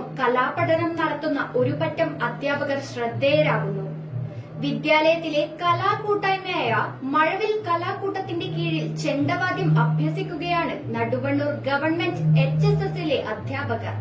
ഒപ്പം കലാപഠനം നടത്തുന്ന ഒരുപറ്റം അധ്യാപകർ ശ്രദ്ധേയരാകുന്നു. വിദ്യാലയത്തിലെ കലാകൂട്ടായ്മയായ മഴവിൽ കലാകൂട്ടത്തിന്റെ കീഴിൽ ചെണ്ടവാദ്യം അഭ്യസിക്കുകയാണ് നടുവണ്ണൂർ ഗവൺമെന്റ് എച്ച് എസ് എസിലെ അധ്യാപകർ.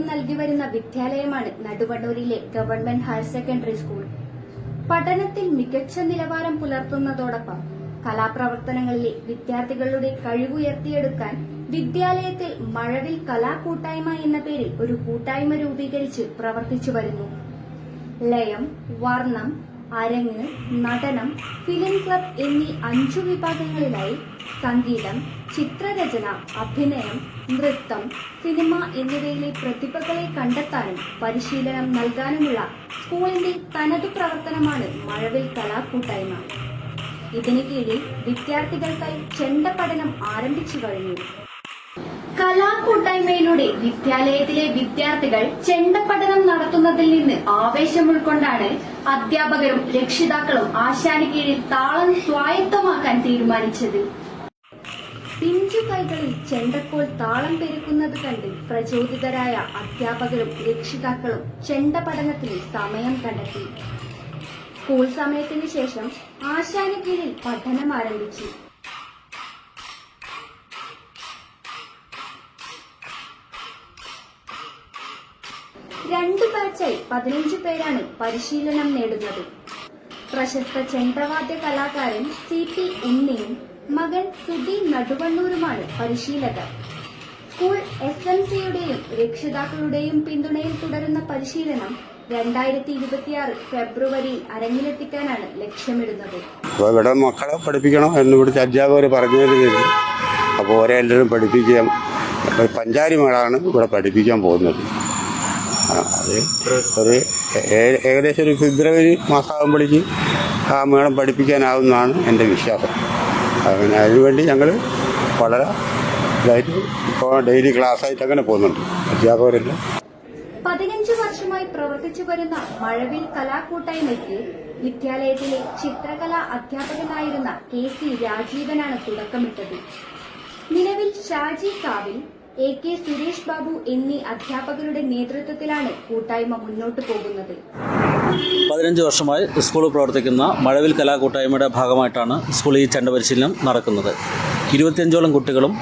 മുൻതൂക്കം നൽകി വരുന്ന വിദ്യാലയമാണ് നടുവണ്ണൂരിലെ ഗവൺമെന്റ് ഹയർ സെക്കൻഡറി സ്കൂൾ. പഠനത്തിൽ മികച്ച നിലവാരം പുലർത്തുന്നതോടൊപ്പം കലാപ്രവർത്തനങ്ങളിലെ വിദ്യാർത്ഥികളുടെ കഴിവുയർത്തിയെടുക്കാൻ വിദ്യാലയത്തിൽ മഴവിൽ കലാകൂട്ടായ്മ എന്ന പേരിൽ ഒരു കൂട്ടായ്മ രൂപീകരിച്ച് പ്രവർത്തിച്ചു വരുന്നു. ലയം വർണം അരങ്ങ് നടനം ഫിലിം ക്ലബ് എന്നീ അഞ്ചു വിഭാഗങ്ങളിലായി സംഗീതം ചിത്രരചന അഭിനയം നൃത്തം സിനിമ എന്നിവയിലെ പ്രതിഭകളെ കണ്ടെത്താനും പരിശീലനം നൽകാനുമുള്ള സ്കൂളിന്റെ തനതു പ്രവർത്തനമാണ് മഴവിൽ കലാകൂട്ടായ്മ ഇതിന് കീഴിൽ വിദ്യാർത്ഥികൾക്കായി ചെണ്ട പഠനം ആരംഭിച്ചു കഴിഞ്ഞു. കലാകൂട്ടായ്മയിലൂടെ വിദ്യാലയത്തിലെ വിദ്യാർത്ഥികൾ ചെണ്ട പഠനം നടത്തുന്നതിൽ നിന്ന് ആവേശം ഉൾക്കൊണ്ടാണ് അധ്യാപകരും രക്ഷിതാക്കളും ആശാന് കീഴിൽ താളം സ്വായത്തമാക്കാൻ തീരുമാനിച്ചത്. പിഞ്ചു കൈകളിൽ ചെണ്ടക്കോൾ താളം പെരുക്കുന്നത് കണ്ട് പ്രചോദിതരായ അധ്യാപകരും രക്ഷിതാക്കളും ചെണ്ട പഠനത്തിന് സമയം കണ്ടെത്തി. സ്കൂൾ സമയത്തിന് ശേഷം ആശാന കീഴിൽ പഠനം ആരംഭിച്ചു. രണ്ട് ബാച്ചായി പതിനഞ്ച് പേരാണ് പരിശീലനം നേടുന്നത്. പ്രശസ്ത ചെണ്ടവാദ്യ കലാകാരൻ സി പി ഉണ്ണിയും മകൻ സുധി നടുവണ്ണൂരുമാണ് പരിശീലകർ സ്കൂൾ എസ് എം സിയുടെയും രക്ഷിതാക്കളുടെയും പിന്തുണയിൽ തുടരുന്ന പരിശീലനം രണ്ടായിരത്തി ഇരുപത്തിയാറ് ഫെബ്രുവരി അരങ്ങിലെത്തിക്കാനാണ് ലക്ഷ്യമിടുന്നത്. ഇവിടെ മക്കളെ പഠിപ്പിക്കണം എന്ന് ഇവിടുത്തെ അധ്യാപകർ പറഞ്ഞു തരുന്നത് അപ്പോൾ ഓരോ എല്ലാവരും പഠിപ്പിക്കാം. ഒരു പഞ്ചാരി മകളാണ് ഇവിടെ പഠിപ്പിക്കാൻ പോകുന്നത്. ഒരു ഏകദേശം ഒരു ഫെബ്രുവരി മാസമാകുമ്പോഴേക്ക് ആ മേളം പഠിപ്പിക്കാനാവുന്നതാണ് എന്റെ വിശ്വാസം. അങ്ങനെ അതിനുവേണ്ടി ഞങ്ങൾ വളരെ ഇതായിട്ട് ഇപ്പോൾ ഡെയിലി ക്ലാസ്സായിട്ട് അങ്ങനെ പോകുന്നുണ്ട്. അധ്യാപകരെല്ലാം. പതിനഞ്ച് വർഷമായി പ്രവർത്തിച്ചു വരുന്ന മഴവിൽ കലാകൂട്ടായ്മയ്ക്ക് വിദ്യാലയത്തിലെ ചിത്രകലാ അധ്യാപകനായിരുന്ന കെ സി രാജീവനാണ് തുടക്കമിട്ടത്. നിലവിൽ ഷാജി കാവിൽ എ കെ സുരേഷ് ബാബു എന്നീ അധ്യാപകരുടെ നേതൃത്വത്തിലാണ് കൂട്ടായ്മ മുന്നോട്ടു പോകുന്നത്. പതിനഞ്ച് വർഷമായി സ്കൂളിൽ പ്രവർത്തിക്കുന്ന മഴവിൽ കലാകൂട്ടായ്മയുടെ ഭാഗമായിട്ടാണ് സ്കൂളിൽ ഈ ചെണ്ട പരിശീലനം നടക്കുന്നത്. ഇരുപത്തിയഞ്ചോളം കുട്ടികളും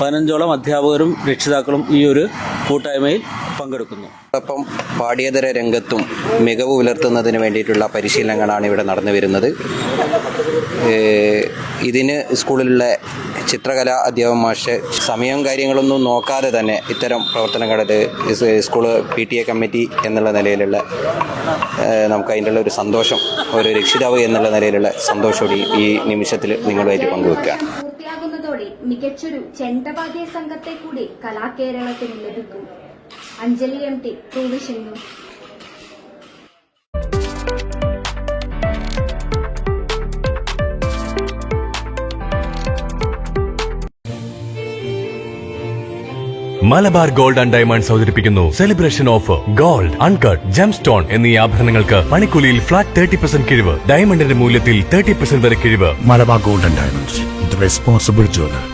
പതിനഞ്ചോളം അധ്യാപകരും രക്ഷിതാക്കളും ഈ ഒരു കൂട്ടായ്മയിൽ പങ്കെടുക്കുന്നു. ഒപ്പം പാഠ്യേതര രംഗത്തും മികവ് പുലർത്തുന്നതിന് വേണ്ടിയിട്ടുള്ള പരിശീലനങ്ങളാണ് ഇവിടെ നടന്നു വരുന്നത്. ഇതിന് സ്കൂളിലുള്ള ചിത്രകല അധ്യാപക മാഷ് സമയം കാര്യങ്ങളൊന്നും നോക്കാതെ തന്നെ ഇത്തരം പ്രവർത്തനങ്ങളത് school P T A committee എന്നുള്ള നിലയിലുള്ള നമുക്ക് അതിന്റെ ഒരു സന്തോഷം ഒരു രക്ഷിതാവ് എന്നുള്ള നിലയിലുള്ള സന്തോഷമോടി ഈ നിമിഷത്തിൽ നിങ്ങളുമായിട്ട് പങ്കുവെക്കുക പൂർത്തിയാകുന്നതോടെ മികച്ചൊരു ചെണ്ടവാദ്യ സംഘത്തെ കൂടി കലാകേരളത്തിന് ലഭിക്കും. Anjali M T ടൂവി news Malabar gold and diamonds അവതരിപ്പിക്കുന്നു. Celebration offer gold uncut gem stone എന്നീ ആഭരണങ്ങൾക്ക് പണിക്കൂലിയിൽ ഫ്ലാറ്റ് തേർട്ടി പെർസെന്റ് കിഴിവ് ഡയമണ്ടിന്റെ മൂല്യത്തിൽ തേർട്ടി പെർസെന്റ് വരെ കിഴിവ്. Malabar gold and diamonds responsible jeweler.